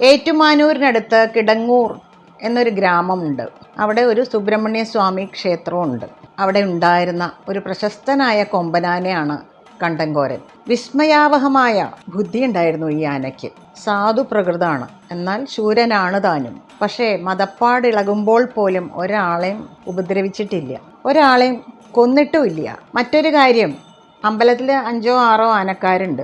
ഏറ്റുമാനൂരിനടുത്ത് കിടങ്ങൂർ എന്നൊരു ഗ്രാമമുണ്ട്. അവിടെ ഒരു സുബ്രഹ്മണ്യ സ്വാമി ക്ഷേത്രമുണ്ട്. അവിടെ ഉണ്ടായിരുന്ന ഒരു പ്രശസ്തനായ കൊമ്പനാനയാണ് കണ്ടങ്കോരൻ. വിസ്മയാവഹമായ ബുദ്ധി ഉണ്ടായിരുന്നു ഈ ആനയ്ക്ക്. സാധു പ്രകൃതാണ്. എന്നാൽ ശൂരനാണ് താനും. പക്ഷേ മതപ്പാടിളകുമ്പോൾ പോലും ഒരാളെയും ഉപദ്രവിച്ചിട്ടില്ല. ഒരാളെയും കൊന്നിട്ടുമില്ല. മറ്റൊരു കാര്യം അമ്പലത്തിൽ അഞ്ചോ ആറോ ആനക്കാരുണ്ട്.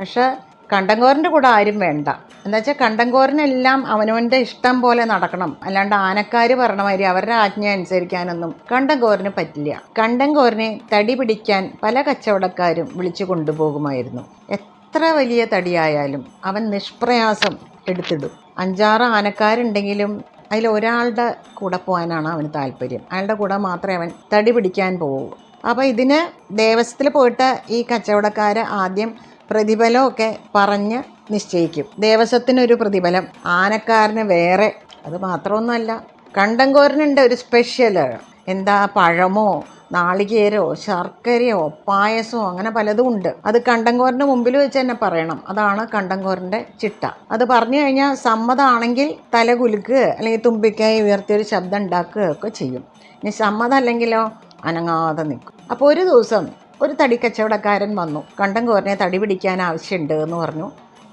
പക്ഷെ കണ്ടങ്കോരന്റെ കൂടെ ആരും വേണ്ട. എന്നുവെച്ചാൽ കണ്ടങ്കോറിനെല്ലാം അവനവന്റെ ഇഷ്ടം പോലെ നടക്കണം. അല്ലാണ്ട് ആനക്കാർ പറഞ്ഞ മാതിരി അവരുടെ ആജ്ഞ അനുസരിക്കാനൊന്നും കണ്ടങ്കോറിന് പറ്റില്ല. കണ്ടങ്കോറിനെ തടി പിടിക്കാൻ പല കച്ചവടക്കാരും വിളിച്ചു കൊണ്ടുപോകുമായിരുന്നു. എത്ര വലിയ തടിയായാലും അവൻ നിഷ്പ്രയാസം എടുത്തിടും. അഞ്ചാറ് ആനക്കാരുണ്ടെങ്കിലും അതിൽ ഒരാളുടെ കൂടെ പോകാനാണ് അവന് താല്പര്യം. അയാളുടെ കൂടെ മാത്രമേ അവൻ തടി പിടിക്കാൻ പോകൂ അപ്പോൾ ഇതിന് ദേവസ്വത്തിൽ പോയിട്ട് ഈ കച്ചവടക്കാർ ആദ്യം പ്രതിഫലമൊക്കെ പറഞ്ഞ് നിശ്ചയിക്കും. ദേവസ്വത്തിനൊരു പ്രതിഫലം. ആനക്കാരന് വേറെ അത് മാത്രമൊന്നുമല്ല. കണ്ടങ്കോരനുണ്ട് ഒരു സ്പെഷ്യൽ എന്താ പഴമോ നാളികേരോ ശർക്കരയോ പായസമോ അങ്ങനെ പലതും ഉണ്ട്. അത് കണ്ടങ്കോരന്റെ മുമ്പിൽ വെച്ച് തന്നെ പറയണം. അതാണ് കണ്ടങ്കോരന്റെ ചിട്ട. അത് പറഞ്ഞു കഴിഞ്ഞാൽ സമ്മതമാണെങ്കിൽ തല കുലുക്കുക അല്ലെങ്കിൽ തുമ്പിക്കായി ഉയർത്തിയൊരു ശബ്ദം ഉണ്ടാക്കുക ഒക്കെ ചെയ്യും. ഇനി സമ്മതമല്ലെങ്കിലോ? അനങ്ങാതെ നിൽക്കും. അപ്പോൾ ഒരു ദിവസം ഒരു തടി കച്ചവടക്കാരൻ വന്നു കണ്ടങ്കോരനെ തടി പിടിക്കാൻ ആവശ്യമുണ്ട് എന്ന് പറഞ്ഞു.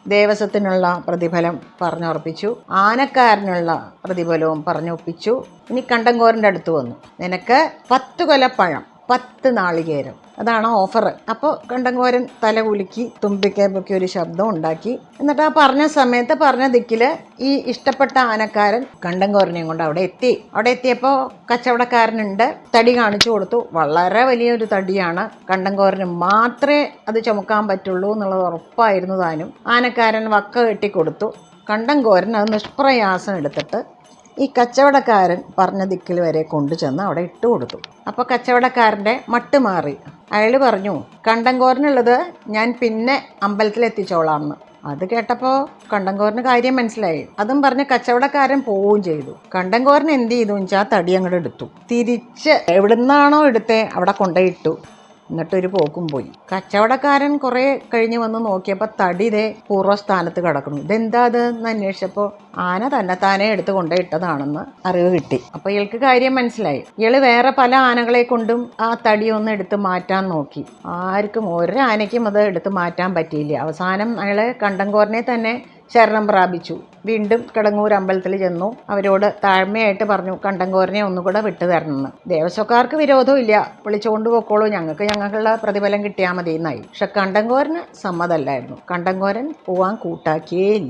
ദേവസ്വത്തിനുള്ള പ്രതിഫലം പറഞ്ഞുറപ്പിച്ചു. ആനക്കാരനുള്ള പ്രതിഫലവും പറഞ്ഞൊപ്പിച്ചു ഇനി കണ്ടംകോരന്റെ അടുത്ത് വന്നു. നിനക്ക് പത്ത് കൊലപ്പഴം പത്ത് നാളികേരം. അതാണ് ഓഫർ അപ്പോൾ കണ്ടങ്കോരൻ തല കുലുക്കി തുമ്പിക്കേപ്പൊക്കെ ഒരു ശബ്ദം ഉണ്ടാക്കി. എന്നിട്ട് ആ പറഞ്ഞ സമയത്ത് പറഞ്ഞ ദിക്കിൽ ഈ ഇഷ്ടപ്പെട്ട ആനക്കാരൻ കണ്ടങ്കോരനെയും കൊണ്ട് അവിടെ എത്തി. അവിടെ എത്തിയപ്പോൾ കച്ചവടക്കാരനുണ്ട്. തടി കാണിച്ചു കൊടുത്തു. വളരെ വലിയൊരു തടിയാണ്. കണ്ടങ്കോരന് മാത്രമേ അത് ചുമക്കാൻ പറ്റുള്ളൂ എന്നുള്ളത് ഉറപ്പായിരുന്നു താനും. ആനക്കാരൻ വക്ക കെട്ടിക്കൊടുത്തു കണ്ടങ്കോരൻ അത് നിഷ്പ്രയാസം എടുത്തിട്ട് ഈ കച്ചവടക്കാരൻ പറഞ്ഞ ദിക്കിൽ വരെ കൊണ്ടുചെന്ന് അവിടെ ഇട്ട് കൊടുത്തു. അപ്പോൾ കച്ചവടക്കാരന്റെ മട്ട് മാറി. അയാൾ പറഞ്ഞു കണ്ടങ്കോറിനുള്ളത് ഞാൻ പിന്നെ അമ്പലത്തിൽ എത്തിച്ചോളാം അത് കേട്ടപ്പോൾ കണ്ടങ്കോറിന് കാര്യം മനസ്സിലായി. അതും പറഞ്ഞ് കച്ചവടക്കാരൻ പോവുകയും ചെയ്തു. കണ്ടങ്കോറിന് എന്ത് ചെയ്തു? വെച്ചാൽ തടി അങ്ങോട്ട് എടുത്തു. തിരിച്ച് എവിടുന്നാണോ എടുത്തേ അവിടെ കൊണ്ടുപോയിട്ടു എന്നിട്ടൊരു പോക്കും പോയി. കച്ചവടക്കാരൻ കുറേ കഴിഞ്ഞ് വന്ന് നോക്കിയപ്പോൾ തടി പൂർവസ്ഥാനത്ത് കിടക്കുന്നു. ഇതെന്താ അത്? എന്ന് അന്വേഷിച്ചപ്പോൾ ആന തന്നെത്താനെ എടുത്ത് കൊണ്ടേയിട്ടതാണെന്ന് അറിവ് കിട്ടി. അപ്പോൾ ഇയാൾക്ക് കാര്യം മനസ്സിലായി. ഇയാൾ വേറെ പല ആനകളെ കൊണ്ടും ആ തടി ഒന്ന് എടുത്ത് മാറ്റാൻ നോക്കി. ആർക്കും ഒരാനയ്ക്കും അത് എടുത്ത് മാറ്റാൻ പറ്റിയില്ല. അവസാനം അയാൾ കണ്ടംകോറിനെ തന്നെ ശരണം പ്രാപിച്ചു. വീണ്ടും കിടങ്ങൂർ അമ്പലത്തിൽ ചെന്നു. അവരോട് താഴ്മയായിട്ട് പറഞ്ഞു കണ്ടങ്കോരനെ ഒന്നുകൂടെ വിട്ടു തരണമെന്ന് ദേവസ്വക്കാർക്ക് വിരോധമില്ല. വിളിച്ചുകൊണ്ട് പോക്കോളൂ ഞങ്ങൾക്ക് ഞങ്ങൾക്കുള്ള പ്രതിഫലം കിട്ടിയാൽ മതി എന്നായി പക്ഷെ കണ്ടങ്കോരന് സമ്മതമല്ലായിരുന്നു. കണ്ടങ്കോരൻ പോവാൻ കൂട്ടാക്കിയേ ഇല്ല